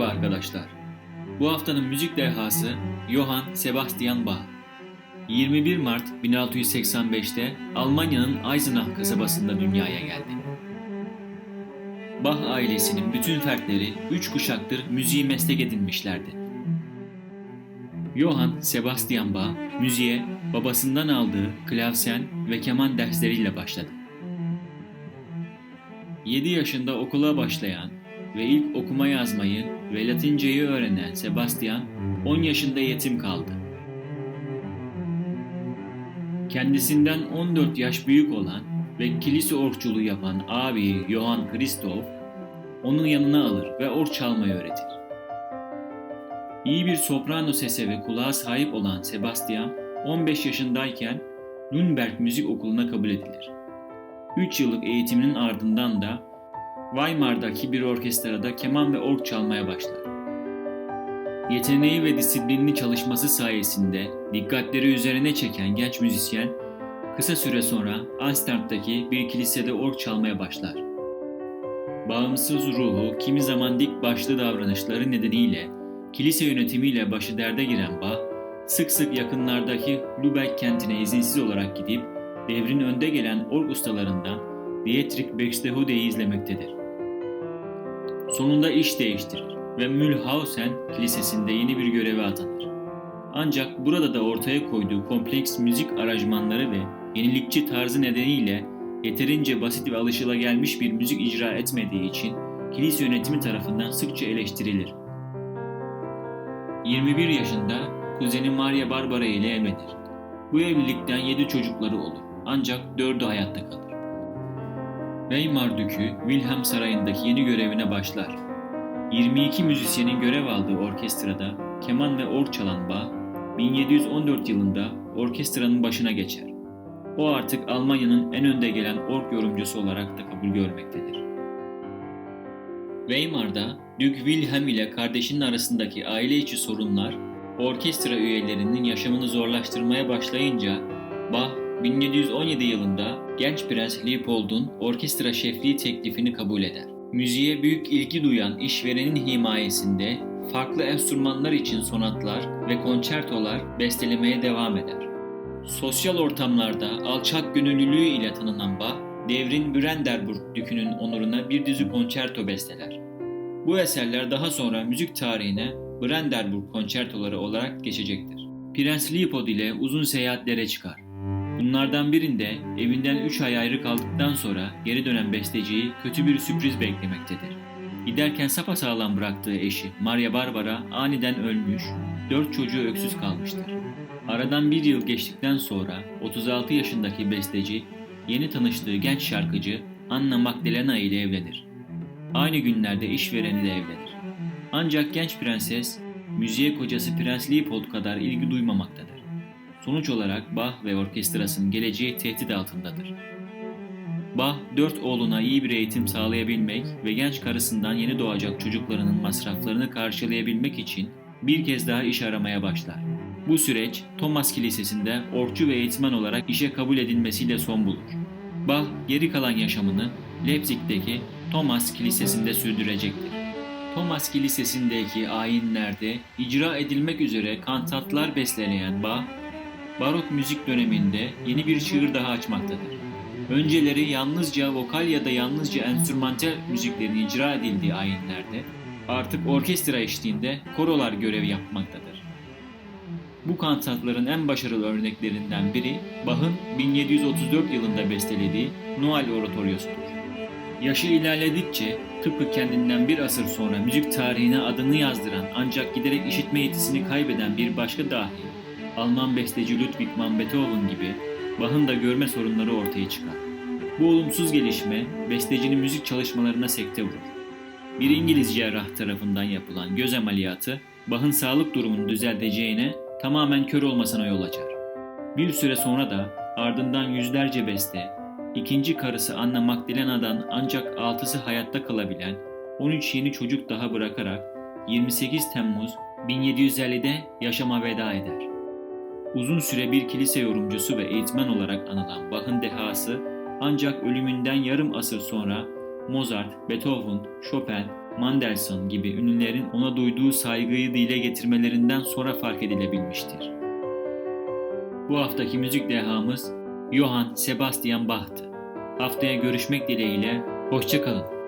Merhaba arkadaşlar. Bu haftanın müzik dehası Johann Sebastian Bach. 21 Mart 1685'te Almanya'nın Eisenach kasabasında dünyaya geldi. Bach ailesinin bütün fertleri 3 kuşaktır müziği meslek edinmişlerdi. Johann Sebastian Bach müziğe babasından aldığı klavsen ve keman dersleriyle başladı. 7 yaşında okula başlayan ve ilk okuma yazmayı ve Latinceyi öğrenen Sebastian 10 yaşında yetim kaldı. Kendisinden 14 yaş büyük olan ve kilise orçuluğu yapan abi Johann Christoph onun yanına alır ve orç çalmayı öğretir. İyi bir soprano sese ve kulağa sahip olan Sebastian 15 yaşındayken Nürnberg Müzik Okulu'na kabul edilir. 3 yıllık eğitiminin ardından da Weimar'daki bir orkestrada keman ve org çalmaya başlar. Yeteneği ve disiplinli çalışması sayesinde dikkatleri üzerine çeken genç müzisyen kısa süre sonra Amsterdam'daki bir kilisede org çalmaya başlar. Bağımsız ruhu kimi zaman dik başlı davranışları nedeniyle kilise yönetimiyle başı derde giren Bach, sık sık yakınlardaki Lübeck kentine izinsiz olarak gidip devrin önde gelen org ustalarından Dietrich Buxtehude'yi izlemektedir. Sonunda iş değiştirir ve Mühlhausen Kilisesi'nde yeni bir göreve atanır. Ancak burada da ortaya koyduğu kompleks müzik aranjmanları ve yenilikçi tarzı nedeniyle yeterince basit ve alışılagelmiş bir müzik icra etmediği için kilise yönetimi tarafından sıkça eleştirilir. 21 yaşında kuzeni Maria Barbara ile evlenir. Bu evlilikten 7 çocukları olur ancak 4'ü hayatta kalır. Weimar Dükü Wilhelm Sarayı'ndaki yeni görevine başlar. 22 müzisyenin görev aldığı orkestrada keman ve org çalan Bach, 1714 yılında orkestranın başına geçer. O artık Almanya'nın en önde gelen org yorumcusu olarak da kabul görmektedir. Weimar'da Dük Wilhelm ile kardeşinin arasındaki aile içi sorunlar orkestra üyelerinin yaşamını zorlaştırmaya başlayınca Bach 1717 yılında genç prens Leopold'un orkestra şefliği teklifini kabul eder. Müziğe büyük ilgi duyan işverenin himayesinde farklı enstrümanlar için sonatlar ve konçertolar bestelemeye devam eder. Sosyal ortamlarda alçak gönüllülüğü ile tanınan Bach, devrin Brandenburg dükünün onuruna bir dizi konçerto besteler. Bu eserler daha sonra müzik tarihine Brandenburg konçertoları olarak geçecektir. Prens Leopold ile uzun seyahatlere çıkar. Bunlardan birinde evinden 3 ay ayrı kaldıktan sonra geri dönen besteciyi kötü bir sürpriz beklemektedir. Giderken sapasağlam bıraktığı eşi Maria Barbara aniden ölmüş, 4 çocuğu öksüz kalmıştır. Aradan bir yıl geçtikten sonra 36 yaşındaki besteci yeni tanıştığı genç şarkıcı Anna Magdalena ile evlenir. Aynı günlerde işvereni de evlenir. Ancak genç prenses müziğe kocası Prens Leopold kadar ilgi duymamaktadır. Sonuç olarak Bach ve orkestrasının geleceği tehdit altındadır. Bach, dört oğluna iyi bir eğitim sağlayabilmek ve genç karısından yeni doğacak çocuklarının masraflarını karşılayabilmek için bir kez daha iş aramaya başlar. Bu süreç Thomas Kilisesi'nde orçu ve eğitmen olarak işe kabul edilmesiyle son bulur. Bach geri kalan yaşamını Leipzig'teki Thomas Kilisesi'nde sürdürecektir. Thomas Kilisesi'ndeki ayinlerde icra edilmek üzere kantatlar besleyen Bach, barok müzik döneminde yeni bir çığır daha açmaktadır. Önceleri yalnızca vokal ya da yalnızca enstrümantal müziklerin icra edildiği ayinlerde artık orkestra eşliğinde korolar görev yapmaktadır. Bu kantatların en başarılı örneklerinden biri Bach'ın 1734 yılında bestelediği Noel Oratoryosu'dur. Yaşı ilerledikçe tıpkı kendinden bir asır sonra müzik tarihine adını yazdıran ancak giderek işitme yetisini kaybeden bir başka dahi Alman besteci Ludwig van Beethoven gibi Bach'ın da görme sorunları ortaya çıkar. Bu olumsuz gelişme bestecinin müzik çalışmalarına sekte vurur. Bir İngiliz cerrah tarafından yapılan göz ameliyatı Bach'ın sağlık durumunu düzelteceğine tamamen kör olmasına yol açar. Bir süre sonra da ardından yüzlerce beste, ikinci karısı Anna Magdalena'dan ancak altısı hayatta kalabilen 13 yeni çocuk daha bırakarak 28 Temmuz 1750'de yaşama veda eder. Uzun süre bir kilise yorumcusu ve eğitmen olarak anılan Bach'ın dehası ancak ölümünden yarım asır sonra Mozart, Beethoven, Chopin, Mendelssohn gibi ünlülerin ona duyduğu saygıyı dile getirmelerinden sonra fark edilebilmiştir. Bu haftaki müzik dehamız Johann Sebastian Bach'tı. Haftaya görüşmek dileğiyle, hoşçakalın.